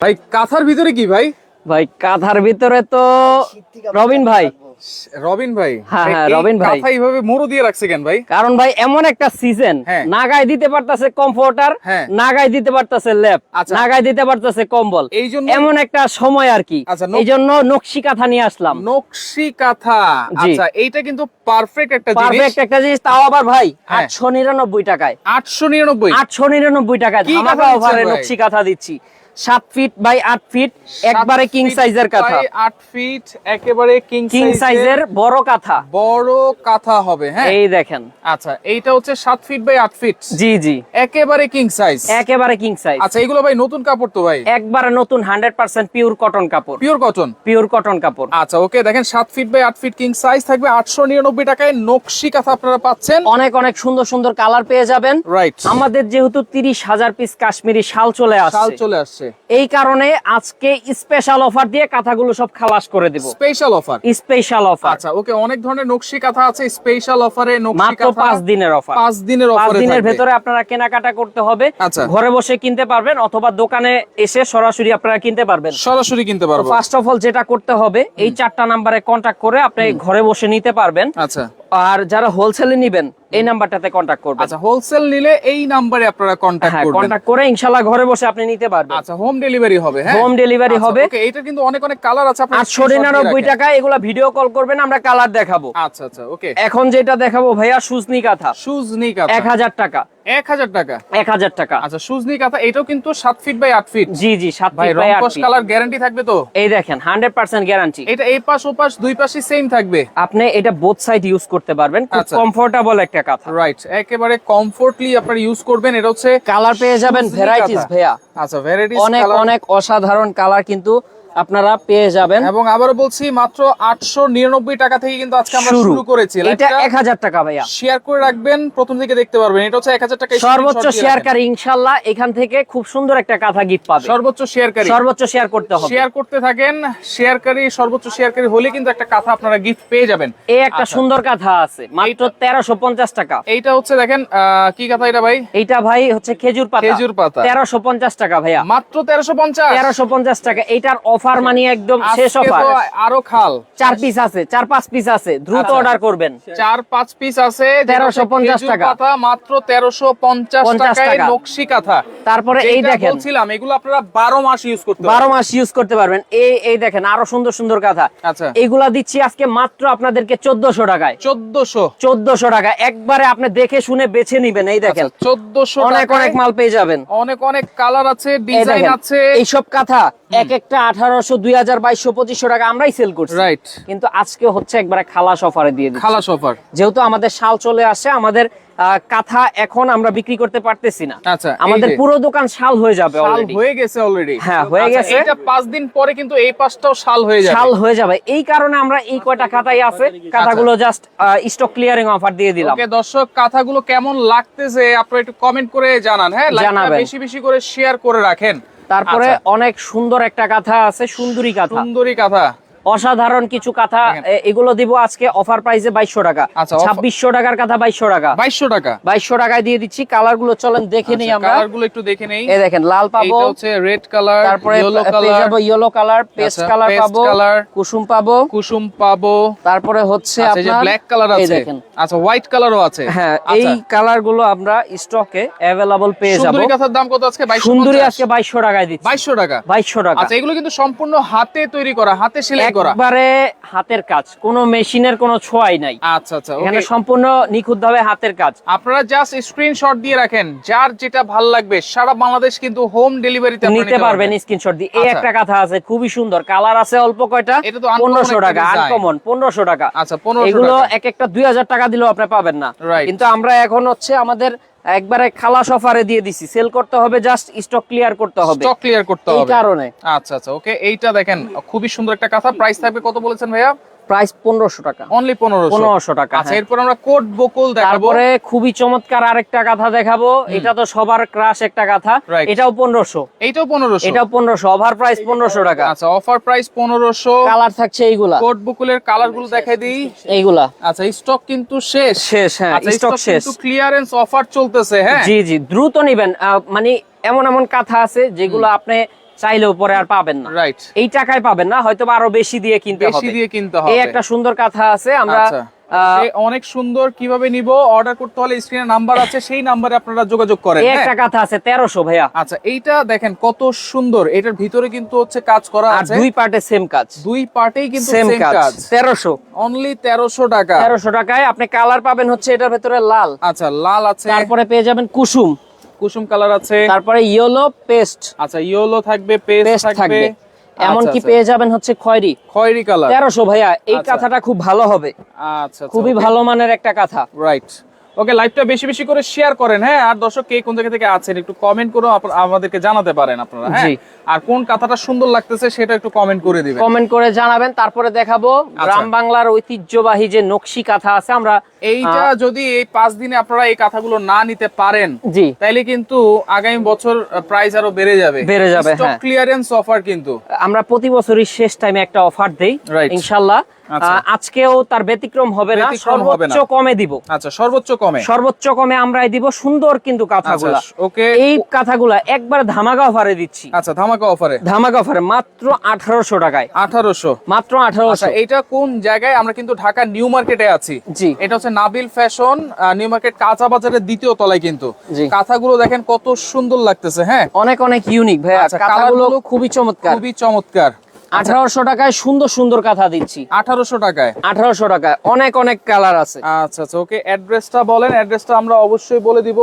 ভাই কাঁথার ভিতরে কি ভাই? ভাই কাঁথার ভিতরে তো রবিন ভাই। রবিন ভাই? হ্যাঁ, হ্যাঁ, রবিন ভাই। কাঁথা এইভাবে মোড়ো দিয়ে রাখছে কেন ভাই? কারণ ভাই এমন একটা সিজন হ্যাঁ। নাগায় দিতে পারতাছে কমফোর্টার হ্যাঁ। নাগায় দিতে পারতাছে ল্যাপ আচ্ছা। নাগায় দিতে পারতাছে কম্বল। এমন একটা সময় আর কি। আচ্ছা, এই জন্য নকশি কাঁথা নিয়ে আসলাম। নকশি কাঁথা। আচ্ছা এইটা কিন্তু পারফেক্ট একটা জিনিস। পারফেক্ট একটা জিনিস তাও আবার ভাই হ্যাঁ। আটশো নিরানব্বই টাকায়। আটশো নিরানব্বই। আটশো নিরানব্বই টাকায় কি ধামাকা অফারে নকশি কাঁথা দিচ্ছি। সাত ফিট বাই আট ফিট একবারে কিং সাইজের কাঁথা। আট ফিট একেবারে কিং সাইজের বড় কাঁথা। বড় কাঁথা হবে হ্যাঁ। এই দেখেন। আচ্ছা এইটা হচ্ছে ফিট বাই ফিট জি জি। একেবারে কিং সাইজ একেবারে কিং সাইজ আচ্ছা এগুলো ভাই নতুন কাপড় তো ভাই? একবারে নতুন হান্ড্রেড পার্সেন্ট পিওর কটন কাপড়। পিওর কটন পিওর কটন কাপড়। আচ্ছা ওকে দেখেন সাত ফিট বাই আট ফিট কিং সাইজ থাকবে আটশো নিরানব্বই টাকায় নকশি কাঁথা আপনারা পাচ্ছেন। অনেক অনেক সুন্দর সুন্দর কালার পেয়ে যাবেন। রাইট আমাদের যেহেতু তিরিশ হাজার পিস কাশ্মীরি শাল চলে শাল চলে আসছে। এই কারণে আজকে স্পেশাল অফার দিয়ে কাঁথাগুলো সব খালাস করে দিব। স্পেশাল অফার স্পেশাল অফার আচ্ছা ওকে অনেক ধরনের নকশি কাঁথা আছে স্পেশাল অফারে নকশি কাঁথা মাত্র কাঁথা। পাঁচ দিনের অফার পাঁচ দিনের পাঁচ অফারে দিনের ভেতরে আপনারা কেনাকাটা করতে হবে। আচ্ছা। ঘরে বসে কিনতে পারবেন অথবা দোকানে এসে সরাসরি আপনারা কিনতে পারবেন। সরাসরি কিনতে পারব। ফার্স্ট অফ অল যেটা করতে হবে এই চারটা নম্বরে কন্টাক্ট করে আপনি ঘরে বসে নিতে পারবেন। আচ্ছা। আর যারা হোলসেলে নিবেন এই নাম্বারটাতে কন্টাক্ট করবেন। আচ্ছা হোলসেল নিলে এই নাম্বারে আপনারা কন্টাক্ট হ্যাঁ করবেন। কন্টাক্ট করে ইনশাল্লাহ ঘরে বসে আপনি নিতে পারবেন। আচ্ছা হোম ডেলিভারি হবে হ্যাঁ? হোম ডেলিভারি হবে। ওকে এটা কিন্তু অনেক অনেক কালার আছে আপনারা আটশো screenshot দিয়ে নিরানব্বই রাখেন। টাকা এগুলা ভিডিও কল করবেন আমরা কালার দেখাবো। আচ্ছা আচ্ছা ওকে এখন যেটা দেখাবো ভাইয়া সুজনি কাঁথা। শুজ নি কাঁথা। এক হাজার টাকা। এক হাজার টাকা? এক হাজার টাকা। আচ্ছা শুজ নি কাঁথা এটাও কিন্তু সাত ফিট বাই আট ফিট জি জি সাত ভাই feet by আট রংকশ কালার গ্যারান্টি থাকবে তো? এই দেখেন হান্ড্রেড পার্সেন্ট গ্যারান্টি এটা এই পাশ ও পাশ দুই পাশই সেম থাকবে। আপনি এটা বোথ সাইড ইউজ করতে পারবেন খুব আচ্ছা। কমফোর্টেবল একটা কাঁথা। রাইট একেবারে কমফোর্টলি আপনারা ইউজ করবেন এটা হচ্ছে কালার পেয়ে যাবেন ভ্যারাইটিস ভাইয়া। আচ্ছা ভ্যারাইটিস অনেক অনেক অসাধারণ কালার কিন্তু আপনারা পেয়ে যাবেন। এবং আবারও বলছি মাত্র আটশো নিরানব্বই টাকা থেকে কিন্তু আজকে আমরা শুরু। করেছি। এটা এক হাজার টাকা ভাইয়া। শেয়ার করে রাখবেন প্রথম থেকে দেখতে পারবেন। এটা হচ্ছে এক হাজার টাকা সর্বোচ্চ শেয়ারকারী ইনশাল্লাহ এখান থেকে খুব সুন্দর একটা কাঁথা গিফট পাবে। সর্বোচ্চ শেয়ারকারী সর্বোচ্চ শেয়ার করতে হবে। শেয়ার করতে থাকেন শেয়ারকারী সর্বোচ্চ শেয়ারকারী হলে কিন্তু একটা কাঁথা আপনারা গিফট পেয়ে যাবেন। এই একটা আচ্ছা। সুন্দর কাঁথা আছে মাত্র তেরোশো পঞ্চাশ টাকা। এইটা হচ্ছে দেখেন কি কাঁথা এটা ভাই? এইটা ভাই হচ্ছে খেজুর পাতা। খেজুর পাতা। তেরোশো পঞ্চাশ টাকা ভাইয়া। মাত্র তেরোশো পঞ্চাশ। তেরোশো পঞ্চাশ টাকা। এইটার অফার মানে একদম শেষ অফার আরও খাল। চার পিস আছে চার পাঁচ পিস আছে দ্রুত আচ্ছা। অর্ডার করবেন। চার পাঁচ পিস আছে যেটা 1350 হচ্ছে খেজুর টাকা। মাত্র তেরোশো পঞ্চাশ টাকায় নকশি কাঁথা। তারপরে এই দেখেন। বলছিলাম এগুলো আপনারা বারো মাস ইউজ করতে বারো মাস ইউজ করতে পারবেন। এই এই দেখেন আরও সুন্দর সুন্দর কাঁথা। আচ্ছা। এইগুলা দিচ্ছি আজকে মাত্র আপনাদেরকে চোদ্দশো টাকায়। চোদ্দশো। চোদ্দশো টাকা। একবারে আপনি দেখে শুনে বেছে নিবেন এই দেখেন। চোদ্দশো অনেক অনেক মাল পেয়ে যাবেন। অনেক অনেক কালার আছে ডিজাইন আছে। এইসব কাঁথা এক একটা আঠারোশো দুই হাজার বাইশশো পঁচিশশো টাকা আমরাই সেল করছি। রাইট কিন্তু আজকে হচ্ছে একবারে খালাস অফারে দিয়ে দিচ্ছি। খালাস অফার যেহেতু আমাদের শাল চলে আসে আমাদের কাঁথা এখন আমরা বিক্রি করতে পারতেছি না। আচ্ছা আমাদের পুরো দোকান শাল হয়ে যাবে শাল হয়ে গেছে অলরেডি হ্যাঁ, হয়ে গেছে। এটা পাঁচ দিন পরে কিন্তু এই পাশটাও শাল হয়ে যাবে। শাল হয়ে যাবে। এই কারণে আমরা এই কয়টা খাতাই আছে কাঁথাগুলো জাস্ট স্টক ক্লিয়ারিং অফার দিয়ে দিলাম। ওকে দর্শক কাঁথাগুলো কেমন লাগতেছে আপনারা একটু কমেন্ট করে জানান হ্যাঁ? লাইকটা। বেশি বেশি করে শেয়ার করে রাখেন। তারপরে আচ্ছা, অনেক সুন্দর একটা কাঁথা আছে সুন্দরী কাঁথা সুন্দরী কাঁথা অসাধারণ কিছু কাঁথা এগুলো দিব আজকে অফার প্রাইসে বাইশশো টাকা। আচ্ছা, ছাব্বিশশো টাকার কাঁথা বাইশশো টাকা। বাইশশো টাকা। বাইশশো টাকায় দিয়ে দিচ্ছি। কালারগুলো চলেন দেখে নিই আমরা। কালারগুলো একটু দেখে নেই। এই দেখেন লাল পাবো। হচ্ছে রেড কালার তারপরে yellow colour yellow colour paste আচ্ছা, কালার পাবো color, কুসুম পাবো। কুসুম পাবো। তারপরে হচ্ছে আচ্ছা আপনার ব্ল্যাক কালার আছে। দেখেন। আচ্ছা হোয়াইট কালারও আছে। হ্যাঁ আচ্ছা, এই কালারগুলো আমরা স্টকে অ্যাভেলেবল পেয়ে যাব। সুন্দরী কাঁথার দাম কত আজকে? সুন্দরী আজকে বাইশশো টাকায় দিচ্ছি। টাকা। বাইশশো টাকা। আচ্ছা এগুলো কিন্তু সম্পূর্ণ হাতে তৈরি করা হাতে সেলাই করা। একবারে হাতের কাজ কোনো মেশিনের কোনো ছোঁয়াই নাই। আচ্ছা আচ্ছা এখানে সম্পূর্ণ নিখুঁত হাতের কাজ। আপনারা জাস্ট স্ক্রিনশট দিয়ে রাখেন যার যেটা ভালো লাগবে সারা বাংলাদেশ কিন্তু হোম ডেলিভারিতে নিতে পারবেন স্ক্রিনশট দিয়ে। এই আচ্ছা। একটা কথা আছে খুবই সুন্দর। কালার আছে অল্প কয়টা? এটা তো uncommon পনেরোশো টাকা। আনকমন পনেরোশো টাকা। আচ্ছা এগুলো এক একটা দুই হাজার টাকা দিলেও আপনি পাবেন না. কিন্তু আমরা এখন হচ্ছে আমাদের একবারে খালাস অফারে দিয়ে দিছি। সেল করতে হবে জাস্ট স্টক ক্লিয়ার করতে হবে। স্টক ক্লিয়ার করতে হবে। এই কারণে। আচ্ছা আচ্ছা ওকে এইটা দেখেন খুবই সুন্দর একটা কথা। প্রাইস থাকবে কত বলেছেন ভাইয়া? প্রাইস পনেরোশো টাকা। অনলি পনেরোশো। পনেরোশো টাকা আচ্ছা হ্যাঁ। এরপর আমরা কোট বকুল তারপরে খুবই চমৎকার আরেকটা কথা দেখাবো। এটা তো সবার ক্রাশ একটা কথা এটাও পনেরোশো। এইটাও পনেরোশো। এটাও পনেরোশো। ওভার প্রাইস পনেরোশো টাকা। আচ্ছা অফার প্রাইস পনেরোশো। কালার থাকছে এইগুলা। কোট বকুলের কালারগুলো দেখাই দিই। এইগুলা। আচ্ছা স্টক কিন্তু শেষ। শেষ হ্যাঁ আচ্ছা স্টক স্টক শেষ। ক্লিয়ারেন্স অফার চলতেছে হ্যাঁ। জি জি দ্রুত নিবেন। মানে এমন এমন কাঁথা আছে যেগুলো আপনি চাইলেও পরে আর পাবেন না। রাইট এই টাকায় পাবেন না হয়তো আরও বেশি দিয়ে কিনতে বেশি হবে। দিয়ে কিনতে এই একটা সুন্দর কথা আছে আমরা আচ্ছা। অনেক সুন্দর কীভাবে নিব? অর্ডার করতে হলে স্ক্রিনে নাম্বার আছে সেই নাম্বারে আপনারা যোগাযোগ করেন হ্যাঁ? একটা কথা আছে তেরোশো ভাইয়া। আচ্ছা এইটা দেখেন কত সুন্দর এটার ভিতরে কিন্তু হচ্ছে কাজ করা আছে। দুই পার্টে সেম কাজ। দুই পার্টেই কিন্তু সেম কাজ তেরোশো। অনলি তেরোশো টাকা। তেরোশো টাকায় আপনি কালার পাবেন হচ্ছে এটার ভেতরে লাল। আচ্ছা লাল আছে। তারপরে পেয়ে যাবেন কুসুম। কুসুম কালার আছে। তারপরে ইয়েলো পেস্ট। আচ্ছা ইয়েলো থাকবে পেস্ট থাকবে। এমন এমনকি আচ্ছা, পেয়ে যাবেন হচ্ছে খয়রি। খয়রি কালার। তেরোশো ভাইয়া এই আচ্ছা। কাঁথাটা খুব ভালো হবে। আচ্ছা খুবই ভালো মানের একটা কাঁথা। রাইট ওকে লাইভটা বেশি বেশি করে শেয়ার করেন হ্যাঁ? আর দর্শক কে কোন জায়গা থেকে আছেন একটু কমেন্ট করে আমাদেরকে জানাতে পারেন আপনারা হ্যাঁ? আর কোন কথাটা সুন্দর লাগতেছে সেটা একটু কমেন্ট করে দিবেন। কমেন্ট করে জানাবেন তারপরে দেখাবো আচ্ছা। গ্রাম বাংলার ঐতিহ্যবাহী যে নকশি কাঁথা আছে আমরা এইটা যদি এই পাঁচ দিনে আপনারা এই কথাগুলো না নিতে পারেন জি। তাইলে কিন্তু আগামী বছর প্রাইস আরও বেড়ে যাবে। বেড়ে যাবে, স্টক হ্যাঁ। ক্লিয়ারেন্স অফার কিন্তু। আমরা প্রতি বছরই শেষ টাইমে একটা অফার দেই Right. আচ্ছা। আজকেও তার ব্যতিক্রম হবে না। সর্বোচ্চ কমে দিব। আচ্ছা সর্বোচ্চ কমে। সর্বোচ্চ কমে আমরাই দিব সুন্দর কিন্তু কাঁথাগুলা। আচ্ছা ওকে। এই কাঁথাগুলা একবার ধামাকা অফারে দিচ্ছি। আচ্ছা ধামাকা অফারে। ধামাকা অফারে মাত্র আঠারোশো টাকায়। আঠারোশো। মাত্র আঠারোশো। আচ্ছা এটা কোন জায়গায়? আমরা কিন্তু ঢাকা নিউ মার্কেটে আছি। জি। এটা হচ্ছে নাবিল ফ্যাশন নিউ মার্কেট কাঁচা বাজারের দ্বিতীয় তলায় কিন্তু। কাঁথাগুলো দেখেন কত সুন্দর লাগতেছে হ্যাঁ? অনেক অনেক ইউনিক ভাই আচ্ছা, কাঁথাগুলো খুবই চমৎকার। খুবই চমৎকার। আঠারোশো টাকায় সুন্দর সুন্দর কাঁথা দিচ্ছি। আঠারোশো টাকায়? আঠারোশো টাকায়। অনেক অনেক কালার আছে। আচ্ছা আচ্ছা ওকে অ্যাড্রেসটা বলেন অ্যাড্রেসটা আমরা অবশ্যই বলে দিব।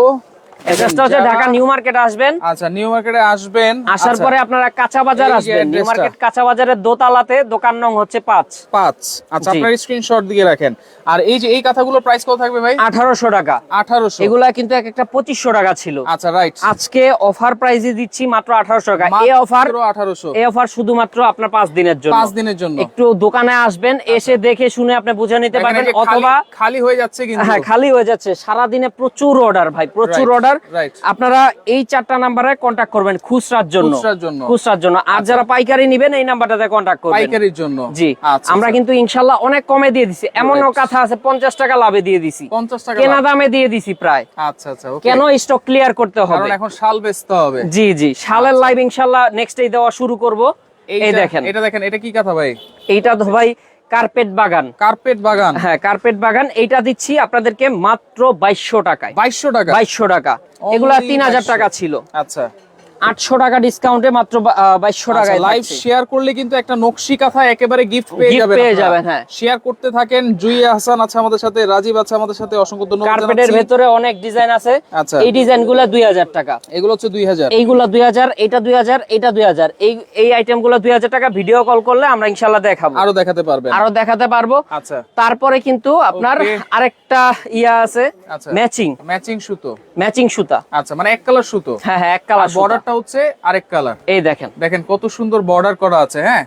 অ্যাড্রেসটা হচ্ছে ঢাকা নিউ মার্কেট আসবেন। আচ্ছা নিউ মার্কেটে আসবেন। আসার আচ্ছা, পরে আপনারা কাঁচা বাজার আসবেন। নিউ মার্কেট কাঁচা বাজারের দোতলাতে দোকান নং হচ্ছে পাঁচ। পাঁচ। আচ্ছা জি। আপনার স্ক্রিনশট দিয়ে রাখেন। আর এই যে এই কথাগুলোর প্রাইস কত থাকবে ভাই? আঠারোশো টাকা। আঠারোশো। এগুলা কিন্তু এক একটা পঁচিশশো টাকা ছিল। আচ্ছা রাইট আজকে অফার প্রাইসে দিচ্ছি মাত্র আঠারোশো টাকা। এই অফার আঠারোশো। এই অফার শুধুমাত্র আপনার পাঁচ দিনের জন্য। পাঁচ দিনের জন্য। একটু দোকানে আসবেন এসে দেখে শুনে আপনি বুঝে নিতে পারবেন। অথবা খালি হয়ে যাচ্ছে কিন্তু। হ্যাঁ খালি হয়ে যাচ্ছে। সারা দিনে প্রচুর অর্ডার ভাই প্রচুর অর্ডার right. আপনারা এই চারটা নাম্বারে কন্টাক্ট করবেন খুচরার জন্য। খুচরার জন্য। আচ্ছা। আর যারা পাইকারি নিবেন এই নাম্বারটাতে কন্টাক্ট করবেন। পাইকারির জন্য। জি। আচ্ছা আমরা কিন্তু ইনশাল্লাহ অনেক কমে দিয়ে দিছি। এমনও কথা আছে পঞ্চাশ টাকা লাভে দিয়ে দিছি। পঞ্চাশ টাকা কেনা দামে দিয়ে দিছি প্রায়। আচ্ছা আচ্ছা okay। কেন স্টক ক্লিয়ার করতে হবে? কারণ এখন শাল বেচতে হবে। জি জি। শালের লাইভ ইনশাল্লাহ নেক্সট এই দেওয়া শুরু করব। এই দেখেন। এটা দেখেন এটা কি কথা ভাই? এইটা তো ভাই কার্পেট বাগান। কার্পেট বাগান। হ্যাঁ কার্পেট বাগান। এইটা দিচ্ছি আপনাদেরকে মাত্র বাইশশো টাকায়। বাইশশো টাকা? বাইশশো টাকা। এগুলা তিন হাজার টাকা ছিল। আচ্ছা। আটশো টাকা ডিসকাউন্টে মাত্র বাইশশো টাকায় লাইভ শেয়ার করলে কিন্তু একটা নকশি কথা একেবারে গিফট পেয়ে যাবেন পেয়ে যাবেন, হ্যাঁ। শেয়ার করতে থাকেন জুইয়া হাসান আছে আমাদের সাথে রাজীব আছে আমাদের সাথে অসংখ্য ধন্যবাদ কার্পেটের। ভেতরে অনেক ডিজাইন আছে। আচ্ছা। এই ডিজাইনগুলা দুই হাজার টাকা। এগুলো হচ্ছে দুই হাজার। এইগুলা দুই হাজার এটা দুই হাজার এটা দুই হাজার। এই এই আইটেমগুলো দুই হাজার টাকা ভিডিও কল করলে আমরা ইনশাল্লাহ দেখাবো। আরও দেখাতে পারবেন। আরও দেখাতে পারব। আচ্ছা। তারপরে কিন্তু আপনার আরেকটা ইয়া আছে আচ্ছা। ম্যাচিং ম্যাচিং সুতো। ম্যাচিং সুতা। আচ্ছা মানে এক কালার সুতো। হ্যাঁ হ্যাঁ এক কালার বর্ডারটা হচ্ছে আরেক কালার। এই দেখেন। দেখেন কত সুন্দর বর্ডার করা আছে হ্যাঁ?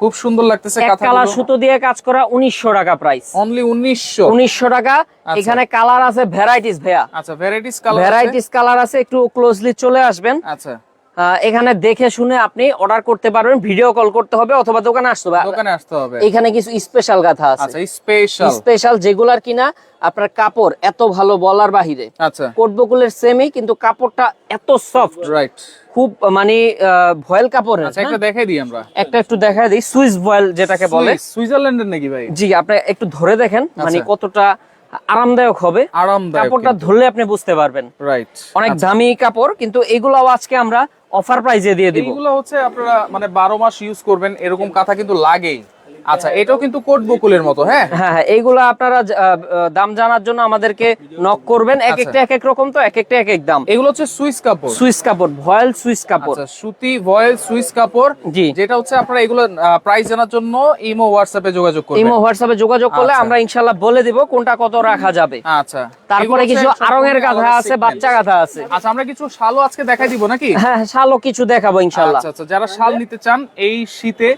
খুব সুন্দর লাগতেছে কালার সুতো দিয়ে কাজ করা উনিশশো টাকা প্রাইস অনলি উনিশশো। উনিশশো টাকা। এখানে কালার আছে ভ্যারাইটিস ভাইয়া। আচ্ছা ভ্যারাইটিস কালার ভ্যারাইটিস কালার আছে একটু ক্লোজলি চলে আসবেন। আচ্ছা। এখানে দেখে শুনে আপনি অর্ডার করতে পারবেন ভিডিও কল করতে হবে অথবা দোকানে আসতে হবে। দোকানে আসতে হবে। এখানে কিছু স্পেশাল গাথা আছে। আচ্ছা স্পেশাল স্পেশাল যেগুলার কিনা আপনার কাপড় এত ভালো বলার বাহিরে। আচ্ছা। কোট বকুলের সেমই কিন্তু কাপড়টা এত সফট রাইট খুব মানে ভয়েল কাপড় আচ্ছা হ্যাঁ? একটা দেখাই দিই আমরা। একটা একটু দেখাই দিই সুইস ভয়েল যেটাকে বলে। সুইজারল্যান্ডের নাকি ভাই? জি আপনি একটু ধরে দেখেন মানে আচ্ছা। কতটা আরামদায়ক হবে। আরামদায়ক কাপড়টা ধরলে আপনি বুঝতে পারবেন। রাইট অনেক দামি কাপড় কিন্তু এগুলাও আজকে আমরা অফার প্রাইজে দিয়ে দিব। এগুলো হচ্ছে আপনারা মানে বারো মাস ইউজ করবেন, এরকম কথা কিন্তু লাগেই। আচ্ছা এটাও কিন্তু কোট বকুলের মতো হ্যাঁ? হ্যাঁ হ্যাঁ এইগুলা আপনারা দাম জানার জন্য আমাদেরকে নক করবেন। এক আচ্ছা। একটা এক এক রকম তো এক একটা এক এক দাম। এগুলো হচ্ছে সুইস কাপড়। সুইস কাপড় ভয়েল সুইস কাপড়। আচ্ছা সুতি ভয়েল সুইস কাপড়। জি। যেটা হচ্ছে আপনারা এগুলো প্রাইস জানার জন্য ইমো হোয়াটসঅ্যাপে যোগাযোগ করবেন। ইমো হোয়াটসঅ্যাপে যোগাযোগ করলে আচ্ছা। আমরা ইনশাল্লাহ বলে দিব কোনটা কত রাখা যাবে। আচ্ছা। তারপরে কিছু আরঙের গাধা আছে বাচ্চা গাধা আছে। আচ্ছা আমরা কিছু শালও আজকে দেখাই দিব নাকি? হ্যাঁ শালও কিছু দেখাবো ইনশাল্লাহ আচ্ছা আচ্ছা যারা শাল নিতে চান এই শীতে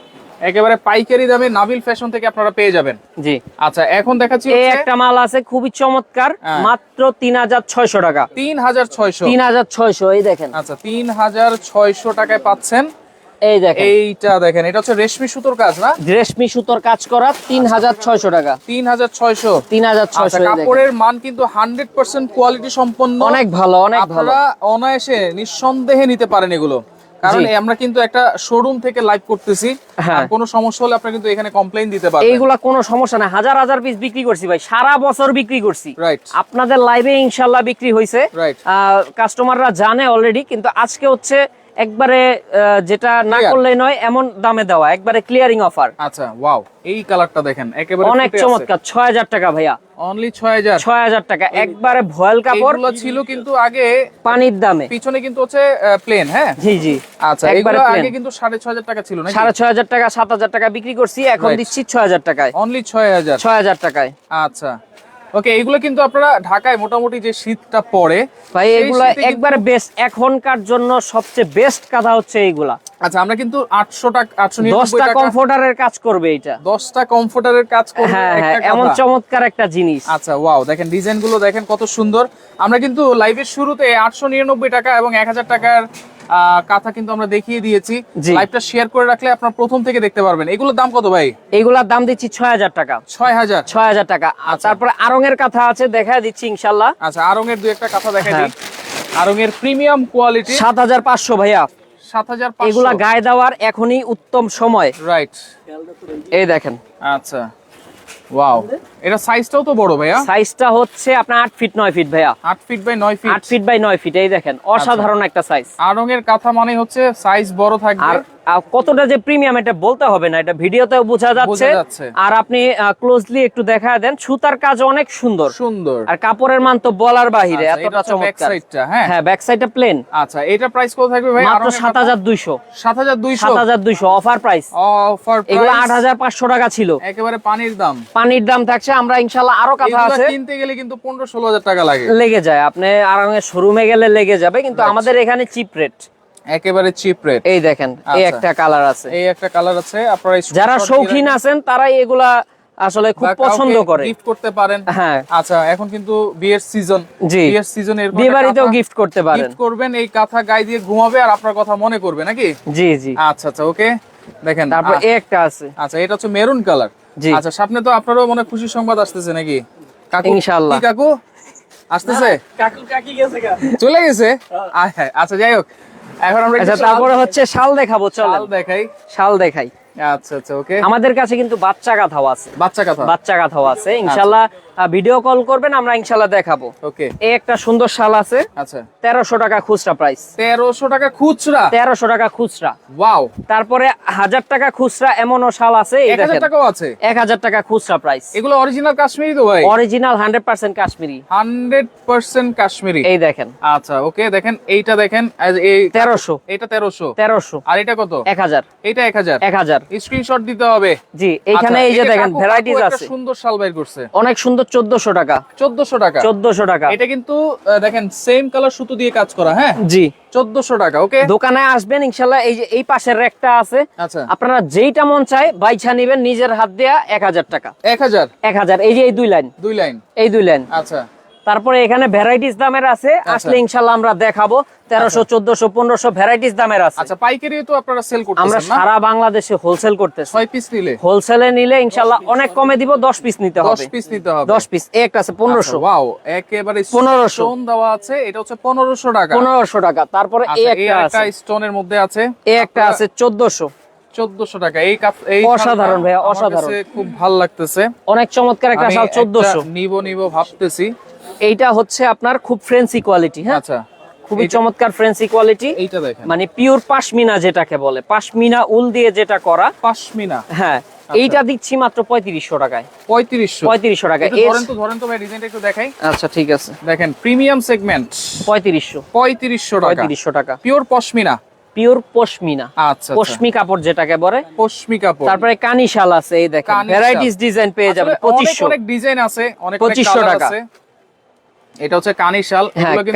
একেবারে পাইকারি দামে নাবিল ফ্যাশন থেকে আপনারা পেয়ে যাবেন। জি। আচ্ছা এখন দেখাচ্ছি এই একটা মাল আছে খুবই চমৎকার হ্যাঁ। মাত্র তিন হাজার ছয়শো টাকা। তিন হাজার ছয়শো। তিন হাজার ছয়শো এই দেখেন। আচ্ছা তিন হাজার ছয়শো টাকায় পাচ্ছেন। এই দেখেন। এইটা দেখেন এটা হচ্ছে রেশমি সুতোর কাজ না? রেশমি সুতোর কাজ করা তিন হাজার ছয়শো টাকা। তিন হাজার ছয়শো। তিন হাজার আচ্ছা ছয়শো কাপড়ের মান কিন্তু হান্ড্রেড পার্সেন্ট কোয়ালিটি সম্পন্ন। অনেক ভালো অনেক ভালো। আপনারা অনায়াসে নিঃসন্দেহে নিতে পারেন এগুলো। কারণ আমরা কিন্তু একটা শোরুম থেকে লাইভ করতেছি। হ্যাঁ। আর কোনো সমস্যা হলে আপনারা কিন্তু এখানে কমপ্লেইন দিতে পারবেন। এইগুলা কোনো সমস্যা নাই হাজার হাজার পিস বিক্রি করছি ভাই। সারা বছর বিক্রি করছি। আপনাদের লাইভে ইনশাআল্লাহ বিক্রি হয়েছে. কাস্টমাররা জানে অলরেডি কিন্তু আজকে হচ্ছে একবারে যেটা না. করলেই নয় এমন দামে দেওয়া একবারে ক্লিয়ারিং অফার আচ্ছা ওয়াও এই কালারটা দেখেন একেবারে অনেক চমৎকার ছয় হাজার টাকা ভাইয়া। অনলি ছয় হাজার। ছয় হাজার টাকা একবারে ভয়েল কাপড়। এগুলো ছিল কিন্তু আগে পানির দামে। পিছনে কিন্তু হচ্ছে প্লেন হ্যাঁ? জি জি। আচ্ছা একবারে এগুলো আগে কিন্তু সাড়ে ছয় হাজার টাকা ছিল না সাড়ে ছয় হাজার টাকা সাত হাজার টাকা বিক্রি করছি এখন. দিচ্ছি ছয় হাজার টাকায়। অনলি ছয় হাজার। ছয় হাজার টাকায়। আচ্ছা। ওকে এগুলো কিন্তু আপনারা ঢাকায় মোটামুটি যে শীতটা পড়ে ভাই এগুলা শীতে বেস্ট এখনকার জন্য সবচেয়ে বেস্ট কাঁথা হচ্ছে এইগুলা। আচ্ছা আমরা কিন্তু আটশো টাকা আটশো দশটা কমফোর্টারের কাজ করবে এটা দশটা কমফোর্টারের কাজ করবে হ্যাঁ হ্যাঁ একটা এমন চমৎকার একটা জিনিস। আচ্ছা ওয়াও দেখেন ডিজাইনগুলো দেখেন কত সুন্দর। আমরা কিন্তু লাইভের শুরুতে আটশো নিরানব্বই টাকা এবং এক হাজার টাকার আহ, কাঁথা কিন্তু আমরা দেখিয়ে দিয়েছি। লাইভটা শেয়ার করে রাখলে আপনার প্রথম থেকে দেখতে পারবেন। এগুলোর দাম কত ভাই? এইগুলার দাম দিচ্ছি ছয় হাজার টাকা। ছয় হাজার? ছয় হাজার টাকা। আর তারপরে আরঙের কাঁথা আছে দেখা দিচ্ছি ইনশাল্লাহ। আচ্ছা আরঙের দুই একটা কথা দেখা হ্যাঁ। দিই। আরঙের প্রিমিয়াম কোয়ালিটি সাত হাজার পাঁচশো ভাইয়া। সাত হাজার এগুলা গায়ে দেওয়ার এখনই উত্তম সময়। রাইট এই দেখেন। আচ্ছা। ওয়াও এটা সাইজটাও তো বড় ভাইয়া। সাইজটা হচ্ছে আপনার আট ফিট নয় ফিট ভাইয়া। আট ফিট বাই নয় ফিট আট ফিট বাই নয় ফিট এই দেখেন অসাধারণ একটা সাইজ কাঁথা মানে হচ্ছে সাইজ বড় থাকবে। আর কতটা যে প্রিমিয়াম এটা বলতে হবে না এটা ভিডিওতেও বোঝা যাচ্ছে। আর আপনি ক্লোজলি একটু দেখা দেন সুতার কাজ অনেক সুন্দর। সুন্দর। আর কাপড়ের মান তো বলার বাহিরে আচ্ছা, এতটা চমৎকার। হ্যাঁ? হ্যাঁ ব্যাক সাইডটা প্লেন আচ্ছা এটা প্রাইস কত থাকবে ভাই মাত্র সাত হাজার দুইশো। সাত হাজার দুইশো। সাত হাজার দুইশো অফার প্রাইস অফার এগুলো আট হাজার পাঁচশো টাকা ছিল। একেবারে পানির দাম। পানির দাম থাকছে আমরা ইনশাল্লাহ আরও কথা আছে। কিনতে গেলে কিন্তু পনেরো ষোলো হাজার টাকা লাগে। লেগে যায় আপনি আরামের শোরুমে গেলে লেগে যাবে কিন্তু আমাদের এখানে চিপ রেট একেবারে চিপ রেট এই দেখেন এই আচ্ছা। একটা কালার আছে। এই একটা কালার আছে আপনারা যারা শৌখিন আছেন তারাই এগুলা আসলে খুব পছন্দ করে। গিফট করতে পারেন। হ্যাঁ। আচ্ছা এখন কিন্তু বিয়ের সিজন বিয়ের সিজন এর বিয়ে বাড়িতেও গিফট করতে পারেন। গিফট করবেন এই কাঁথা গায়ে দিয়ে ঘুমাবে আর আপনার কথা মনে করবে নাকি? জি জি। আচ্ছা আচ্ছা ওকে দেখেন তারপর এই একটা আছে। আচ্ছা এটা হচ্ছে মেরুন কালার। আচ্ছা সামনে তো আপনারও মনে খুশি সংবাদ আসতেছে নাকি? কাকু ইনশাআল্লাহ। কি কাকু? আসতেছে? কাকু কাকি গেছে গা। চলে গেছে? আয় আচ্ছা যাই হোক। এখন আমরা আচ্ছা তারপরে হচ্ছে শাল দেখাবো চলেন। শাল দেখাই। শাল দেখাই। আচ্ছা আচ্ছা ওকে। আমাদের কাছে কিন্তু বাচ্চা কাথাও আছে। বাচ্চা কাথা বাচ্চা কাঁথাও আছে ইনশাল্লাহ ভিডিও কল করবেন আমরা ইনশাল্লাহ দেখাবো। ওকে এই একটা সুন্দর শাল আছে। আচ্ছা। তেরোশো টাকা খুচরা প্রাইস তেরোশো টাকা খুচরা? তেরোশো টাকা খুচরা। ওয়াও তারপরে হাজার টাকা খুচরা এমনও শাল আছে এই দেখেন। টাকাও আছে? এক হাজার টাকা খুচরা প্রাইস এগুলো অরিজিনাল কাশ্মীরি তো ভাই? Original hundred percent Kashmiri. Hundred percent Kashmiri. এই দেখেন। আচ্ছা ওকে দেখেন এইটা দেখেন এই তেরোশো। এটা তেরোশো। তেরোশো। আর এটা কত? এক হাজার। এটা এক হাজার। এক হাজার। স্ক্রিনশট দিতে হবে। জি এইখানে আচ্ছা, এই যে দেখেন একটা আছে। সুন্দর শাল বাইর করছে। অনেক সুন্দর চোদ্দশো টাকা। চোদ্দশো টাকা। চোদ্দশো টাকা। এটা কিন্তু দেখেন সেম কালার সুতো দিয়ে কাজ করা হ্যাঁ? জি। চোদ্দশো টাকা ওকে দোকানে আসবেন ইনশাল্লাহ এই যে এই পাশের র্যাকটা আছে। আচ্ছা। আপনারা যেইটা মন চায় বাইছা নিবেন নিজের হাত দেয়া এক হাজার টাকা। এক হাজার? এক হাজার এই যে এই দুই লাইন। দুই লাইন। এই দুই লাইন। আচ্ছা। তারপরে এখানে ভ্যারাইটিস দামের আছে আসলে ইনশাল্লাহ আমরা দেখাবো। তেরোশো চোদ্দশো পনেরোশো ভ্যারাইটিস দামের আছে। আচ্ছা পাইকারি তো আপনারা সেল করতে আমরা সারা বাংলাদেশে হোলসেল করতে ছয় পিস নিলে? হোলসেলে নিলে ইনশাল্লাহ অনেক কমে দিব দশ পিস নিতে হবে। দশ পিস নিতে হবে। দশ পিস একটা আছে পনেরোশো। ওয়াও একেবারে 1500 স্টোন দেওয়া আছে এটা হচ্ছে পনেরোশো টাকা। পনেরোশো টাকা। তারপরে এই আচ্ছা, একটা স্টোনের মধ্যে আছে। এই একটা আছে চোদ্দশো। চোদ্দশো টাকা। এই এই অসাধারণ ভাইয়া, অসাধারণ। খুব ভালো লাগতেছে। অনেক চমৎকার একটা আমি শাল একটা চোদ্দশো। নিব নিব ভাবতেছি। এইটা হচ্ছে আপনার খুব ফ্রেন্সি কোয়ালিটি হ্যাঁ? আচ্ছা। খুবই চমৎকার ফ্রেন্সি কোয়ালিটি এইটা দেখেন। মানে পিওর পাশমিনা যেটাকে বলে পাশমিনা উল দিয়ে যেটা করা। পাশমিনা হ্যাঁ এইটা দিচ্ছি মাত্র পঁয়ত্রিশশো টাকায়। পঁয়ত্রিশশো। পঁয়ত্রিশশো টাকা একটু ধরেন তো ধরেন তো ভাই ডিজাইনটা একটু দেখাই। আচ্ছা ঠিক আছে। দেখেন প্রিমিয়াম সেগমেন্ট পঁয়ত্রিশশো। পঁয়ত্রিশশো টাকা। পঁয়ত্রিশশো টাকা। পিওর পশমিনা পিওর পশমিনা আচ্ছা পশমি কাপড় যেটাকে বলে। পশমি কাপড়। তারপরে কানি শাল আছে এই দেখেন। ভ্যারাইটিস ডিজাইন পেয়ে যাবেন অনেক পঁচিশশো। অনেক ডিজাইন আছে অনেক 2500 টাকা টাকা। আছে। এটা হচ্ছে কানি শাল হ্যাঁ এগুলো